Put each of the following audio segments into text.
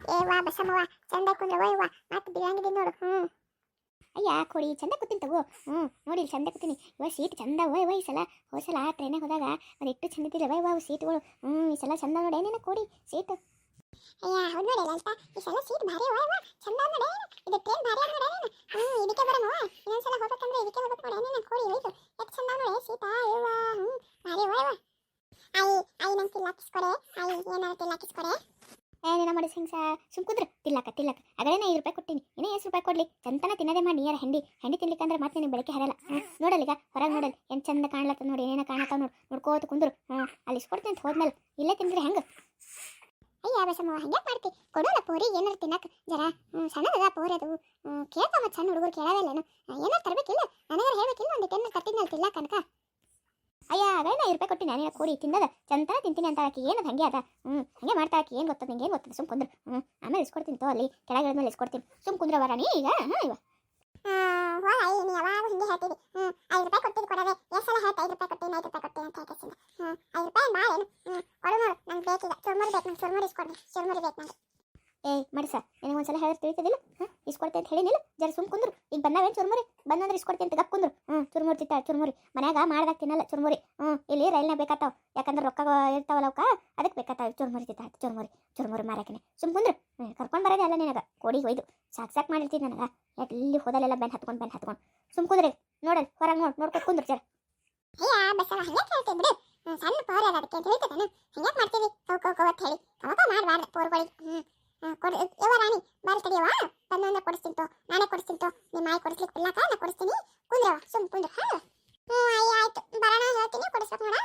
ಏ ವಾ ಬಸಮ್ಮವ್ವ ಚಂದ ಕುಂದ್ರ ಯವ್ವ ಮತ್ತೆ ಬೀಳಂಗಿದ್ದೀನಿ ನೋಡು ಹ್ಞೂ ಅಯ್ಯ ಕೊಡಿ ಚಂದ ಕೂತೀನಿ ತಗೋ ಹ್ಞೂ ನೋಡಿ ಚಂದ ಕೂತೀನಿ. ಇವ ಸೀಟ್ ಚಂದ ವಯ್ ವಯ್ ಸಲ ಹೋಸಲ ಟ್ರೈನಾಗ ಹೋದಾಗ ಅದು ಇಟ್ಟು ಚಂದ ಇದ್ದಿಲ್ಲ ವೈ ವಾವ್ ಸೀಟ್ಗಳು ಹ್ಞೂ ಈ ಸಲ ಚಂದ ನೋಡಿ, ಏನೇನ ಕೊಡಿ ಸೀಟ್. ಅಯ್ಯ, ಹೌದು ನೋಡಿ, ಲಲಿತಾ. ಈ ಸಲ ಸೀಟ್ ಭಾರಿ ಅವ ವಾ ಚಂದ ನೋಡಿ ಇದು ಟ್ರೈನ್ ಭಾರಿ ನೋಡಿ ಹ್ಞೂ ಇದಕ್ಕೆ ಬರೋಣ ಇನ್ನೊಂದು ಸಲ ಹೋಗ್ಬೇಕಂದ್ರೆ ಇದಕ್ಕೆ ಹೋಗ್ಬೇಕು ನೋಡಿ, ಏನೇನ ಕೋಡಿ ಒಯ್ದು ಎಷ್ಟು ಚಂದ ನೋಡಿ, ಸೀಟ ಇವ ಹ್ಞೂ ಭಾರಿ ಅವ ವಾ ಆಯಿ ಆಯಿ, ನಂಗೆ ತಿಲ್ಲಾಕಿಸ್ಕೊಡೆ ಆಯಿ, ಏನಾರು ತಿಲ್ಲಾಕಿಸ್ಕೊಡೆ ಏನೇನ ಮಾಡಿ ಹಿಂಗೆ ಸುಮ್ ಕುದ್ರ. ತಿಲ್ಲಕ ತಿಲ್ಲಕ ಅದೇನೇ ಐದು ರೂಪಾಯಿ ಕೊಟ್ಟಿನಿ. ಇನ್ನೇ ಎಷ್ಟು ರೂಪಾಯಿ ಕೊಡ್ಲಿ. ಚಂತನ ತಿನ್ನದೇ ಮಾಡಿ ನೀರ ಹೆಂಡಿ. ಹೆಂಡಿ ತಿನ್ಲಿಕ್ಕಂದ್ರೆ ಮತ್ತೆ ನಿನಗೆ ಬೆಳಕೆ ಹರಲ್ಲ. ಹ್ಞೂ ನೋಡಲ್ಲ ಈಗ ಹೊರಗೆ ನೋಡಲ್ ಏನು ಚಂದ ಕಾಣ್ಲತ್ತ ನೋಡಿ, ಏನೇನ ಕಾಣತ್ತ ನೋಡಿ. ನೋಡ್ಕೋತ ಕುಂದ್ರು. ಹ್ಞೂ ಅಲ್ಲಿ ಇಸ್ಕೊಡ್ತೀನಿ ಅಂತ ಹೋದ್ಮೇಲೆ ಇಲ್ಲೇ ತಿಂದ್ರೆ ಹೆಂಗೆ? ಅಯ್ಯ ಬಸಮ್ಮ ಹಂಗೆ ಮಾಡ್ತಿ? ಕೊಡೋಲ್ಲ ಪೋರಿ, ಏನಾರು ತಿನ್ನಕ್ಕೆ ಜರ ಸಣ್ಣದ ಪೋರಿ ಅದು. ಕೇಳ್ತಾವ ಸಣ್ಣ ಹುಡುಗರು ಕೇಳಾವಲ್ಲೇನು ಏನಾರು ತರಬೇಕಿಲ್ಲ? ನನಗಾರ ಹೇಳ್ಬೇಕಿಲ್ಲ, ಒಂದು ಟೆನ್ ತರ್ತಿದ್ನಲ್ಲ ತಿಲ್ಲ ಕನಕ ಅಯ್ಯ ನಾ ರೂಪಾಯಿ ಕೊಟ್ಟು ನಾನೇ ಕೂಡಿ ತಿನ್ನದ ಚಂತನ ತಿಂತೀನಿ ಅಂತ ಆಕಿ ಏನದು? ಹಂಗೆ ಅದ? ಹ್ಞೂ ಹಂಗೆ ಮಾಡ್ತಾ ಆಕಿ ಏನು ಗೊತ್ತದ ನಿಂಗೆ ಏನು ಗೊತ್ತದ? ಸುಮ್ ಕುಂದ್ರು. ಹ್ಞೂ ಆಮೇಲೆ ಇಸ್ಕೊಡ್ತೀನಿ ತೋ ಅಲ್ಲಿ ಕೆಳಗೆ ಮೇಲೆ ಇಸ್ಕೊಡ್ತೀನಿ. ಸುಮ್ ಕುಂದ್ರ ವರಾಣಿ ಈಗ? ಹಾಂ ಇವ. ನೀ ಯಾವಾಗ ಹಿಂಗೆ ಹೇಳ್ತೀವಿ. ಹ್ಞೂ ಐದು ರೂಪಾಯಿ ಕೊಟ್ಟಿದ್ದು ಕೊಡೋದೆ ಎಷ್ಟು ಸಲ ಹೇಳ್ತಾ ಐದು ರೂಪಾಯಿ ಕೊಟ್ಟಿನಿ ಐದು ರೂಪಾಯಿ ಕೊಟ್ಟಿನಿ ಅಂತ ಹೇಳ್ತೀನಿ ಹ್ಞೂ ಐದು ರೂಪಾಯಿ ಬಾಳೇನು? ಹ್ಞೂ ಕೊಡು ನೋಡು ನಂಗೆ ಬೇಕೀಗ ಚುರ್ಮುರಿ ಬೇಕು ನಂಗೆ ಚುರ್ಮುರಿ ಇಸ್ಕೊಡ್ರಿ ಚುರ್ಮುರಿ ಬೇಕು ನಂಗೆ. ಏಯ್ ಮಡಿಸ ನಿನಗೆ ಒಂದ್ಸಲ ಹೇಳಿದ್ರೆ ತಿಳಿತದಿಲ್ಲ? ಹಾಂ ಇಸ್ಕೊಡ್ತೀನಿ ಅಂತ ಹೇಳಿನಿಲ್ಲ ಜರ ಸುಮ್ ಕುಂದ್ರು ಈಗ ಬಂದಾವೇನು ಬಂದಂದ್ರೆ ಇಸ್ಕೊಡ್ತೀನಿ ಅಂತ ಗಪ್ ಕುಂದ್ರು. ಹ್ಞೂ ಚುರುಮುರಿ ತಿಂತಾಳೆ, ಚುರ್ಮುರಿ. ಮನ್ಯಾಗ ಮಾಡ್ದಾಗ ತಿನ್ನಲ್ಲ, ಚುರ್ಮುರಿ. ಹ್ಞೂ ಇಲ್ಲಿ ರೈಲ್ನ ಬೇಕಾತಾವ. ಯಾಕಂದ್ರೆ ರೊಕ್ಕ ಇರ್ತಾವಲ್ಲ ಅವಕ್ಕ ಅದಕ್ಕೆ ಬೇಕಾತಾವ. ಚುರ್ಮುರಿ ತಿಂತಾಳೆ, ಚುರ್ಮುರಿ ಚುರ್ಮುರಿ ಮಾರಕಿನ ಸುಮ್ ಕುಂದ್ರು. ಕರ್ಕೊಂಡು ಬರೋದೇ ಅಲ್ಲ ನಿನಗೆ. ಕೋಡಿ ಒಯ್ದು. ಸಾಕ್ ಸಾಕು ಮಾಡಿರ್ತೀನಿ ನನಗೆ. ಎಲ್ಲಿ ಹೋದಲ್ಲೆಲ್ಲ ಬೆನ್ ಹತ್ಕೊಂಡು ಬೆನ್ ಹತ್ಕೊಂಡು. ಸುಮ್ ಕುಂದ್ರಿ. ನೋಡಲ್, ಹೊರಗೆ ನೋಡಿ ನೋಡ್ಕೊಂಡು ಕುಂದ್ರು ಜರ. ಅಯ್ಯ, ಬಸವ ಹಂಗೆ ಕೇಳ್ತೀವಿ ಬಿಡು. ಸಣ್ಣ ಪವರ್ ಅದಕ್ಕೆ ಅದಕ್ಕೆ ತಿಳಿತದೇನು ಹಂಗೆ ಮಾಡ್ತೀವಿ? ಕೌ ಅಂತ ಹೇಳಿ. ಅವಾಗ ಮಾಡಬಾರ್ದು, ಪೋರ್ಗಳಿಗೆ. ಹ್ಞೂ ಕೊಡಿ. ಯವ್ವ ರಾಣಿ, ಬಾರಿ ತಡಿಯವ ಬಂದ ಕೊಡಿಸ್ತೀನಿ ತೋ ನಾನೇ ಕೊಡಿಸ್ತೀನಿ ತೋ ನಿಮ್ಮ ಮಾಯಿ ಕೊಡಿಸ್ಲಿಕ್ಕೆ ಬಿಡ್ಲಾಕ ನಾ ಕೊಡಿಸ್ತೀನಿ. ಕುಂದ್ರವ ಸುಮ್ ಕುಂದ್ರ. ಹಾ. ಹ್ಞೂ ಅಯ್ಯ, ಆಯ್ತು. ಬರೋಣ, ಹೇಳ್ತೀನಿ. ಕೊಡಿಸ್ಬೇಕು ನೋಡ.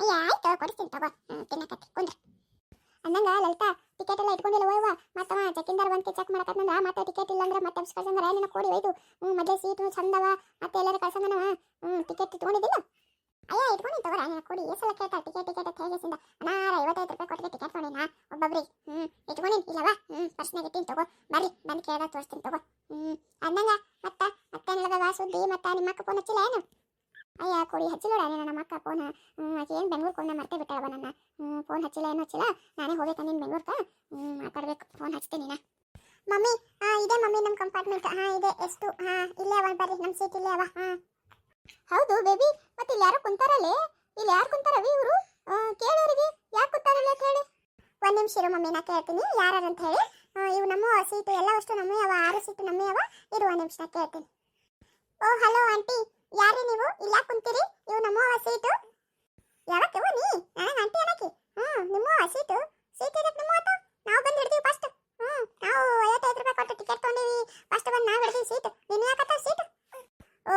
ಅಯ್ಯ, ಆಯ್ತು, ಕೊಡಿಸ್ತೀನಿ ತಗೋ. ತಿನ್ನಕತ್ತಿ. ಕುಂದ್ರ. ಅಂದಂಗ ಲಲಿತಾ ಟಿಕೆಟ್ ಎಲ್ಲ ಇಟ್ಕೊಂಡಿಲ್ಲ. ಹೋಯ್ವ ಮತ್ತವ ಚೆಕ್ಕಿಂದಾರ ಬಂದು ಚೆಕ್ ಮಾಡಕತ್ತಂದ್ರ ಮತ್ತೆ ಟಿಕೆಟ್ ಇಲ್ಲ ಅಂದ್ರೆ ಮತ್ತೆ ಕಳ್ಸಂದ್ರ ನಿನ್ನ ಕೊಡಿ ಒಯ್ದು. ಹ್ಞೂ ಮೊದಲೇ ಸೀಟು, ಚಂದವ. ಮತ್ತೆ ಎಲ್ಲರೂ ಕಳ್ಸಂಗನವ ಹ್ಞೂ ಟಿಕೆಟ್ ಇಟ್ಕೊಂಡಿದ್ದಿಲ್ಲ ಅಯ್ಯ ಇಟ್ಕೊಂಡು ತಗೋರ ನೀನು ಕೊಡಿ. ಈ ಸಲ ಕೇಳ್ತಾರೆ ಟಿಕೆಟ್ ಟಿಕೆಟ್ ಅಂತ ಹೇಗಿಸಿಂದ ಅನಾರ ಐವತ್ತೈದು ರೂಪಾಯಿ ಕೊಟ್ಟರೆ ಟಿಕೆಟ್ ತೊಗೊಂಡಿನ ಒಬ್ಬೊಬ್ರಿಗೆ. ಹ್ಞೂ ಇಟ್ಕೊಂಡಿನಿ. ಇಲ್ಲವಾ? ಹ್ಞೂ ಪರ್ಸ್ನಾಗ ಇಟ್ಟಿನಿ ತಗೋ. ಬರ್ರಿ, ಬಂದು ಕೇಳಿದಾಗ ತೋರಿಸ್ತೀನಿ ತಗೋ. ಹ್ಞೂ ಅಂದಂಗ, ಮತ್ತ ಮತ್ತೇನಿಲ್ಲದವ ಸುದ್ದಿ, ಮತ್ತೆ ನಿಮ್ಮ ಅಕ್ಕ ಫೋನ್ ಹಚ್ಚಿಲ್ಲ ಏನು? ಅಯ್ಯ, ಕೊಡಿ ಹಚ್ಚಿಲ್ಲ ನೀನು ನಮ್ಮ ಅಕ್ಕ ಫೋನ್ ಏನು ಬೆಂಗ್ಳೂರು ಕೊಂಡ ಮರ್ತೇ ಬಿಟ್ಟಾಳವ ನನ್ನ. ಹ್ಞೂ ಫೋನ್ ಹಚ್ಚಿಲ್ಲ, ಏನು ಹಚ್ಚಿಲ್ಲ? ನಾನೇ ಹೋಗ್ಬೇಕು ನೀನು ಬೆಂಗ್ಳೂರ್ಕ. ಹ್ಞೂ ಮಾತಾಡ್ಬೇಕು. ಫೋನ್ ಹಚ್ತೀನಿ ನಾ. ಮಮ್ಮಿ ಇದೆ ಮಮ್ಮಿ, ನಮ್ಮ ಕಂಪಾರ್ಟ್ಮೆಂಟ್ ಹಾಂ, ಇದೆ, ಎಷ್ಟು? ಹಾಂ, ಇಲ್ಲೇ ಅವ, ಬರ್ರಿ, ನಮ್ಮ ಸೀಟ್ ಇಲ್ಲೇ ಅವ. ಹಾಂ. ಹೌದು ಬೇಬಿ ಮತ್ತೆ ಇಲ್ಲಿ ಯಾರು ಕುಂತಾರಲ್ಲೇ? ಇಲ್ಲಿ ಯಾರು ಕುಂತಾರವಿ ಇವರು? ಕೇಳೋರಿಗೆ ಯಾಕೆ ಕುಂತಾರಲ್ಲ ಹೇಳಿ. ಒಂದ್ ನಿಮಿಷ ಇರು ಮಮ್ಮಿ ಕೇಳ್ತೀನಿ. ಯಾರು ಅಂತ ಹೇಳಿ. ಇವು ನಮ್ಮ ಸೀಟು ಎಲ್ಲ ಅಷ್ಟು ನಮ್ಮ ಅವ, ಆರು ಸೀಟು ನಮ್ಮ ಅವ. ಇರು ಒಂದು ನಿಮಿಷ ಕೇಳ್ತೀನಿ. ಓ ಹಲೋ ಆಂಟಿ ಯಾರು ನೀವು? ಇಲ್ಲ ಕುಂತೀರಿ? ಇವು ನಮ್ಮ ಸೀಟು ಯಾವಕ್ಕೆ ನೀ ನನಗೆ ಆಂಟಿ ಅನ್ನಕ್ಕೆ ಹ್ಞೂ ನಿಮ್ಮ ಅವ ಸೀಟು ಸೀಟ್ ಇದಕ್ಕೆ ನಿಮ್ಮ ಆತ ನಾವು ಬಂದು ಹಿಡ್ತೀವಿ ಫಸ್ಟ್ ಹ್ಞೂ ನಾವು ಐವತ್ತೈದು ರೂಪಾಯಿ ಕೊಟ್ಟು ಟಿಕೆಟ್ ತೊಗೊಂಡಿವಿ ಫಸ್ಟ್ ಬಂದು ನಾವು ಹಿಡ್ತೀವಿ ಸೀಟ್ ನಿನ್ನ ಯಾಕತ್ತ ಸೀಟ್ ಓ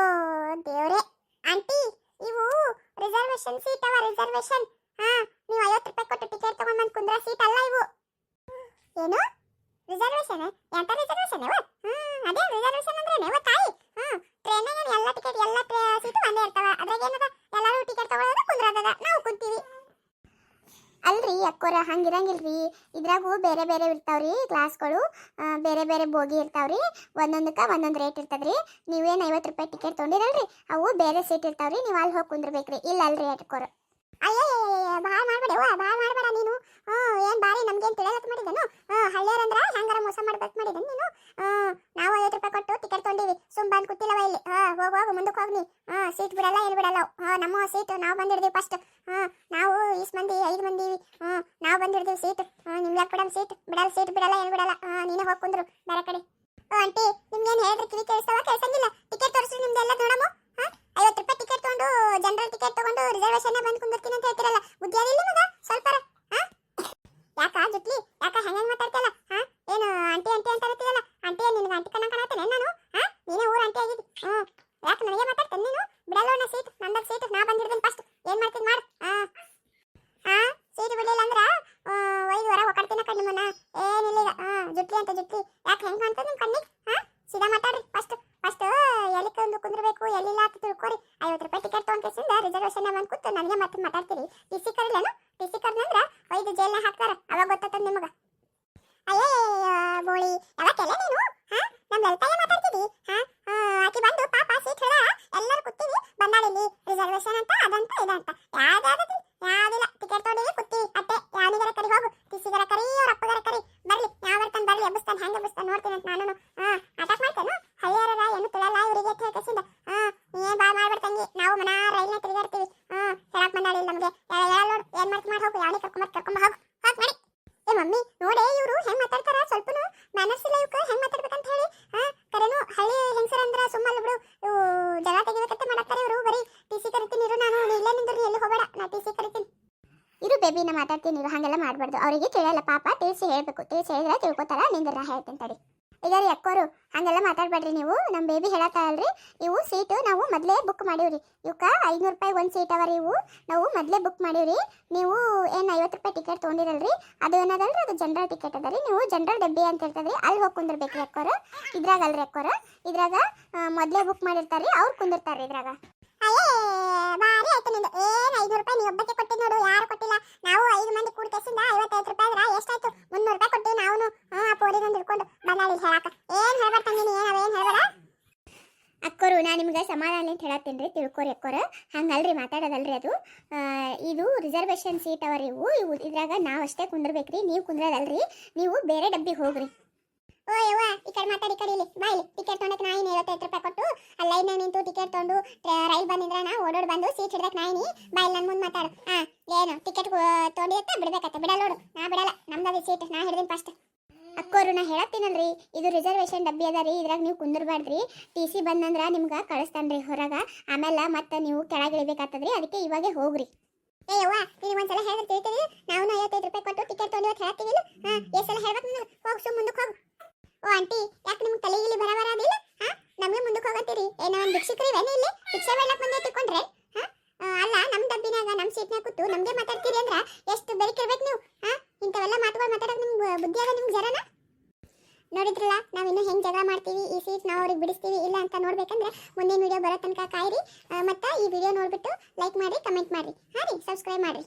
ದೇವ್ರೆ ಆಂಟಿ ಇವು ರಿಸರ್ವೇಶನ್ ಸೀಟ್ ಅವ ರಿಸರ್ವೇಶನ್ ಹಾ, ನೀವು ಐವತ್ತು ರೂಪಾಯಿ ಕೊಟ್ಟು ಟಿಕೆಟ್ ತಗೊಂಡ್ ಬಂದು ಕುಂದ್ರ ಸೀಟ್ ಅಲ್ಲ ಇವು. ಏನು? ರಿಸರ್ವೇಶನ್ ಎಂತ ರಿಸರ್ವೇಶನ್ ಇವ ಹ್ಮ್ ಅದೇ ರಿಸರ್ವೇಶನ್ ಅಂದ್ರೆ ನೆವ ತಾಯಿ? ಹ್ಮ್ ಟ್ರೈನಾಗ ಎಲ್ಲ ಟಿಕೆಟ್ ಎಲ್ಲ ಸೀಟು ಒಂದೇ ಇರ್ತಾವ. ಅದ್ರಾಗ ಏನದ ಎಲ್ಲರೂ ಟಿಕೆಟ್ ತಗೊಳ್ಳೋದು ಕುಂದ್ರದದ ನಾವು ಕುಂತೀವಿ ಅಲ್ರಿ ಅಕ್ಕೋರ ಹಂಗಿರಂಗಿಲ್ರಿ ಇದ್ರಾಗೂ ಬೇರೆ ಬೇರೆ ಇರ್ತಾವ್ರಿ ಕ್ಲಾಸ್ಗಳು ಆ, ಬೇರೆ ಬೇರೆ ಬೋಗಿ ಇರ್ತಾವ್ರಿ. ಒಂದೊಂದಕ್ಕೆ ಒಂದೊಂದು ರೇಟ್ ಇರ್ತದ್ರಿ. ನೀವೇನು ಐವತ್ತು ರೂಪಾಯಿ ಟಿಕೆಟ್ ತೊಗೊಂಡಿರಲ್ರಿ ಅವು ಬೇರೆ ಸೀಟ್ ಇರ್ತಾವ್ರಿ. ನೀವು ಅಲ್ಲಿ ಹೋಗಿ ಕುಂದ್ರಬೇಕ್ರಿ. ಇಲ್ಲ ಅಲ್ರಿ ಅಯ್ಯಯ್ಯ ಭಾಳ ಮಾಡಬೇಡ. ಬಾ ಭಾಳ ಮಾಡ್ಬೇಡ ನೀನು. ಹ್ಞೂ, ಏನ್ ಬಾರಿ ನಮ್ಗೇನ್ ತಿಳಿಯಲತ್ ಮಾಡಿದನು? ಹ್ಞೂ ಹಳ್ಳಿಯರಂದ್ರ ಹಂಗಾರ ಮೋಸ ಮಾಡ್ಬೇಕು ಮಾಡಿದನು ನೀನು. ಹ್ಞೂ, ನಾವು ಐವತ್ತು ರೂಪಾಯಿ ಕೊಟ್ಟು ಟಿಕೆಟ್ ತೊಗೊಂಡೀವಿ. ಸುಮ್ ಬಂದ್ ಕೂತಿಲ್ಲವ ಇಲ್ಲಿ. ಹಾಂ ಹೋಗ್, ಹೋಗು ಮುಂದಕ್ಕೆ ಹೋಗಿ ನೀ ಹಾಂ ಸೀಟ್ ಬಿಡಲ್ಲ, ಏನು ಬಿಡಲ್ಲ. ಹಾಂ ನಮ್ಮ ಸೀಟ್ ನಾವು ಬಂದಿರ್ತೀವಿ ಫಸ್ಟ್ ಹಾ ನಾವು ಇಷ್ಟು ಮಂದಿ, ಐದು ಮಂದಿ ಹ್ಞೂ, ನಾವು ಬಂದಿರ್ತೀವಿ ಸೀಟ್ ಹ್ಞೂ ನಿಮ್ಗೆ ಯಾಕೆ ಸೀಟ್ ಬಿಡಲ್ಲ ಸೀಟ್ ಬಿಡಲ್ಲ, ಏನು ಬಿಡಲ್ಲ. ಹಾಂ ನೀನೇ ಹೋಗಿ ಕುಂದ್ರು ಬೇರೆ ಕಡೆ. ಓ, ಆಂಟಿ ನಿಮ್ಗೇನು ಹೇಳ್ರಿ ಕಿವಿ ಕೇಳಿಸ್ತಾವ? ಕೇಳ್ಸಂಗಿಲ್ಲ. ಟಿಕೆಟ್ ತೋರಿಸ್ರಿ ನಿಮ್ದೆಲ್ಲ ನೋಡಮ್ಮ. ಹಾಂ ಐವತ್ತು ರೂಪಾಯಿ ಟಿಕೆಟ್ ತೊಗೊಂಡು ಜನರಲ್ ಟಿಕೆಟ್ ತೊಗೊಂಡು ರಿಸರ್ವೇಶನ್ ಬಂದು ಕುಂದಿರ್ತೀನಿ ಮಗ? ಸ್ವಲ್ಪ ಯಾಕ ಜುಟ್ಲಿ? ಯಾಕ ಹೆಂಗ ಮಾತಾಡ್ತಿಯಲ್ಲ? ಹಾ ಏನು ಆಂಟಿ ಆಂಟಿ ಅಂತ ಹೇಳ್ತಿಯಲ್ಲ ಆಂಟಿ, ನಿನಗೆ ಆಂಟಿ ಕಣ್ಣ ಕಾಣತ್ತೇನೆ ನಾನು? ಹಾ ನೀನೇ ಊರ ಆಂಟಿ ಆಗಿದ್ದಿ. ಹ್ಞೂ ಯಾಕೆ ನನಗೆ ಮಾತಾಡ್ತೇನೆ ನೀನು? ಬಿಡಲ್ಲ ನನ್ನ ಸೀಟ್. ನಂದಾಗ ಸೀಟ್. ನಾ ಬಂದಿರ್ತೀನಿ ಫಸ್ಟ್ ಏನ್ ಮಾಡ್ತೀನಿ ಮಾಡು. ಹಾ ಹಾ ಸೀಟ್ ಬಿಡಲಿಲ್ಲ ಅಂದ್ರ ಒಯ್ದು ಹೊರ ಹೊಕಾಡ್ತೀನಿ ಕಣ್ಣು ಮನ ಏನಿಲ್ಲ ಈಗ ಹಾ ಜುಟ್ಲಿ ಅಂತ ಜುಟ್ಲಿ. ಯಾಕೆ ಹೆಂಗ್ ಕಾಣ್ತದೆ ನಿಮ್ಮ ಕಣ್ಣಿಗೆ? ಹಾ ಸೀದಾ ಮಾತಾಡ್ರಿ ಫಸ್ಟ್ ಫಸ್ಟ್ ಎಲ್ಲಿ ಕುಂದು ಕುಂದ್ರಬೇಕು, ಎಲ್ಲಿಲ್ಲ ಅಂತ ತಿಳ್ಕೊರಿ. ಐವತ್ತು ರೂಪಾಯಿ ಟಿಕೆಟ್ ತೊಗೊಂಡ್ಕೆಸಿಂದ ರಿಸರ್ವೇಶನ್ ಬಂದು ಕೂತು ನನಗೆ ಮತ್ತೆ ಮಾತಾಡ್ತೀರಿ. ಮಾಡಿ ಹೋಗು, ಯಾವನೇ ಕರ್ಕೊಂಬರ್ ಕರ್ಕೊಂಬ ಹೋಗು. ಹೋಗ್ ಮಾಡಿ. ಏ ಮಮ್ಮಿ, ನೋಡೇ ಇವರು ಹೆಂಗ್ ಮಾತಾಡ್ತಾರ? ಸ್ವಲ್ಪನು ಮ್ಯಾನರ್ಸ್ ಇಲ್ಲ ಇವಕ್ಕೆ ಹೆಂಗ್ ಮಾತಾಡ್ಬೇಕಂತ ಹೇಳಿ. ಹಾ, ಕರೆನು ಹಳ್ಳಿ ಹೆಂಗಸರ ಅಂದ್ರ ಸುಮ್ಮಲ್ಲ ಬಿಡು. ಇವು ಜಗಳ ತೆಗಿಬೇಕಂತ ಮಾಡ್ತಾರೆ ಇವರು. ಬರೀ ಟಿ ಸಿ ಕರಿತೀನಿ ಇರು ನಾನು. ಇಲ್ಲೇ ನಿಂದ್ರಿ ಎಲ್ಲಿ ಹೋಗಬೇಡ. ನಾ ಟಿ ಸಿ ಕರಿತೀನಿ. ಇರು ಬೇಬಿ ನಾ ಮಾತಾಡ್ತೀನಿ ಇರು. ಹಾಗೆಲ್ಲ ಮಾಡಬಾರ್ದು. ಅವರಿಗೆ ತಿಳಿಯಲ್ಲ ಪಾಪ, ತಿಳಿಸಿ ಹೇಳ್ಬೇಕು. ತಿಳಿಸಿ ಹೇಳಿದ್ರೆ ತಿಳ್ಕೊತಾರ. ನಿಂದ್ರ ಹೇಳ್ತೀನಿ ತಡಿ. ಈಗ ರೀ ಅಕ್ಕೋರು, ಹಂಗೆಲ್ಲ ಮಾತಾಡ್ಬೇಡ್ರಿ ನೀವು. ನಮ್ಮ ಬೇಬಿ ಹೇಳತ್ತಲ್ರಿ ಇವು ಸೀಟು ನಾವು ಮೊದಲೇ ಬುಕ್ ಮಾಡೀವ್ರಿ. ಇವಕ್ಕ ಐನೂರು ರೂಪಾಯಿ ಒಂದು ಸೀಟ್ ಅವ ರೀ ಇವು. ನಾವು ಮೊದಲೇ ಬುಕ್ ಮಾಡೀವ್ರಿ. ನೀವು ಏನು ಐವತ್ತು ರೂಪಾಯಿ ಟಿಕೆಟ್ ತೊಗೊಂಡಿರಲ್ರಿ? ಅದು ಏನದಲ್ರಿ? ಅದು ಜನರಲ್ ಟಿಕೆಟ್ ಅದ ರೀ. ನೀವು ಜನರಲ್ ಡಬ್ಬಿ ಅಂತ ಇರ್ತದ್ರಿ ಅಲ್ಲಿ ಹೋಗಿ ಕುಂದಿರ್ಬೇಕ್ರಿ ಅಕ್ಕೋರು. ಇದ್ರಾಗ ಅಲ್ರಿ ಅಕ್ಕೋರು. ಇದ್ರಾಗ ಮೊದಲೇ ಬುಕ್ ಮಾಡಿರ್ತಾರ್ರಿ. ಅವ್ರು ಕುಂದಿರ್ತಾರ್ರಿ ಇದ್ರಾಗ. ಅಯ್ಯೇ ಬಾರಿ ಆಯ್ತು ನಿಂದು. ಏನ್ ಐನೂರು ರೂಪಾಯಿ ನೀ ಒಬ್ಬಕ್ಕೆ ಕೊಟ್ಟಿದ್ ನೋಡು, ಯಾರು ಕೊಟ್ಟಿಲ್ಲ. ನಾವು ಐದು ಮಂದಿ ಕೂಡ ಕೆಸಿಂದ ಐವತ್ತೈದು ರೂಪಾಯಿ ಅದ್ರ ಎಷ್ಟಾಯ್ತು? ಮುನ್ನೂರು ರೂಪಾಯಿ ಕೊಟ್ಟಿವಿ ನಾವು ಹಾ, ಆ ಪೋರಿಗೊಂದು ಹಿಡ್ಕೊಂಡು ಬಂದಾಳಿ ಹೇಳಾಕ. ಏನ್ ಹೇಳ್ಬೇಡ ನೀನು ಏನು ಅವೇನ್ ಹೇಳ್ಬೇಡ? ಅಕ್ಕೋರು, ನಾ ನಿಮ್ಗೆ ಸಮಾಧಾನ ಅಂತ ಹೇಳತ್ತೀನಿ ರೀ, ತಿಳ್ಕೊರಿ ಅಕ್ಕೋರು. ಹಂಗಲ್ರಿ, ಮಾತಾಡೋದಲ್ರಿ ಅದು. ಇದು ರಿಸರ್ವೇಷನ್ ಸೀಟ್ ಅವ ರೀ ಇವು. ಇವು ಇದ್ರಾಗ ನಾವು ಅಷ್ಟೇ ಕುಂದ್ರಬೇಕ್ರಿ, ನೀವು ಕುಂದ್ರದಲ್ರಿ. ನೀವು ಬೇರೆ ಡಬ್ಬಿಗೆ ಹೋಗ್ರಿ. ಓ ಯವ್ವ, ಈ ಕಡೆ ಮಾತಾಡಿ ಕಡೆ ಇಲ್ಲಿ. ಬಾ ಇಲ್ಲಿ. ಟಿಕೆಟ್ ತೊಗೊಂಡಕ್ಕೆ ನಾ ಇನ್ನು ಐವತ್ತೈದು ರೂಪಾಯಿ ಕೊಟ್ಟು ಅಲ್ಲಿ ಲೈನ್ ನಿಂತು ಟಿಕೆಟ್ ತೊಗೊಂಡು ರೈಲ್ ಬಂದಿದ್ರೆ ನಾ ಓಡೋಡ್ ಬಂದು ಸೀಟ್ ಹಿಡ್ದಕ್ಕೆ ನಾಯಿನಿ ಬಾ ಇಲ್ಲಿ ನನ್ನ ಮುಂದೆ ಮಾತಾಡು. ಹಾ ಏನು ಟಿಕೆಟ್ ತೊಗೊಂಡಿರುತ್ತೆ ಬಿಡ್ಬೇಕತ್ತ ಬಿಡಲ್ಲ ನೋಡು. ನಾ ಬಿಡಲ್ಲ. ನಮ್ದು ಸೀಟ್ ನಾ ಹಿಡ್ದೀನಿ ಫಸ್ಟ್ ಅಕ್ಕೋರು, ನಾ ಹೇಳತ್ತೀನಲ್ರಿ, ಇದು ರಿಸರ್ವೇಷನ್ ಡಬ್ಬಿ ಅದ ರೀ, ಇದ್ರಾಗ ನೀವು ಕುಂದ್ರಬಾರ್ದ್ರಿ ಟಿ ಸಿ ಬಂದಂದ್ರ ನಿಮ್ಗೆ ಕಳಿಸ್ತಾನ್ರಿ ಹೊರಗ. ಆಮೇಲೆ ಮತ್ತೆ ನೀವು ಕೆಳಗೆ ಇಳಿಬೇಕಾಗ್ತದ್ರಿ ಅದಕ್ಕೆ ಇವಾಗೆ ಹೋಗ್ರಿ. ಏ ಯವ್ವ, ನೀನು ಒಂದ್ಸಲ ಹೇಳಿದ್ರೆ ತಿಳ್ತೀವಿ ನಾವು ಐವತ್ತೈದು ರೂಪಾಯಿ ಕೊಟ್ಟು ಟಿಕೆಟ್ ತೊಗೊಂಡು ಹೇಳ್ತೀವಿಲ್ಲ ಹಾಂ ಎಷ್ಟು ಸಲ ಹೇಳ್ಬೇಕು ನೀನು. ಹೋಗಿ ಸುಮ್ಮನೆ ಮುಂದಕ್ಕೆ ಹೋಗು. ಓ, ಆಂಟಿ, ಯಾಕೆ ನಿಮ್ಗೆ ಇಲ್ಲಿ ಬರ ಬರೋದಿಲ್ಲ ಹಾ? ನಮಗೆ ಮುಂದಕ್ಕೆ ಹೋಗತ್ತೀರಿ. ಏನೋ ಒಂದು ಭಿಕ್ಷುಕರಿವೇನೆ ಇಲ್ಲಿ? ಭಿಕ್ಷೆ ಬೇಡಕ್ಕೆ ಬಂದೆ ತಿಳ್ಕೊಂಡ್ರೆ? ಹಾ? ಅಲ್ಲ ನಮ್ಮ ಡಬ್ಬಿನಾಗ ನಮ್ಮ ಸೀಟ್ನಾಗ ಕೂತು ನಮಗೆ ಮಾತಾಡ್ತೀರಿ ಅಂದ್ರೆ ಎಷ್ಟು ಬೆರಿಕಿರ್ಬೇಕು ನೀವು? ಹಾ? ಇಂಥವೆಲ್ಲ ಮಾತುಗಳು ಮಾತಾಡೋಕೆ ನಿಮ್ಗೆ ಬುದ್ಧಿ ನಿಮ್ಗೆ ಜರನ ನೋಡಿದ್ರಲ್ಲ, ನಾವು ಇನ್ನು ಹೆಂಗೆ ಜಗಳ ಮಾಡ್ತೀವಿ, ಈ ಸೀಟ್ ನಾವು ಅವ್ರಿಗೆ ಬಿಡಿಸ್ತೀವಿ, ಇಲ್ಲ ಅಂತ ನೋಡ್ಬೇಕಂದ್ರೆ ಮುಂದಿನ ವಿಡಿಯೋ ಬರೋ ತನಕ ಕಾಯಿರಿ. ಮತ್ತು ಈ ವಿಡಿಯೋ ನೋಡ್ಬಿಟ್ಟು ಲೈಕ್ ಮಾಡಿ ಕಮೆಂಟ್ ಮಾಡಿ ಹಾಂ ರೀ ಸಬ್ಸ್ಕ್ರೈಬ್ ಮಾಡಿರಿ.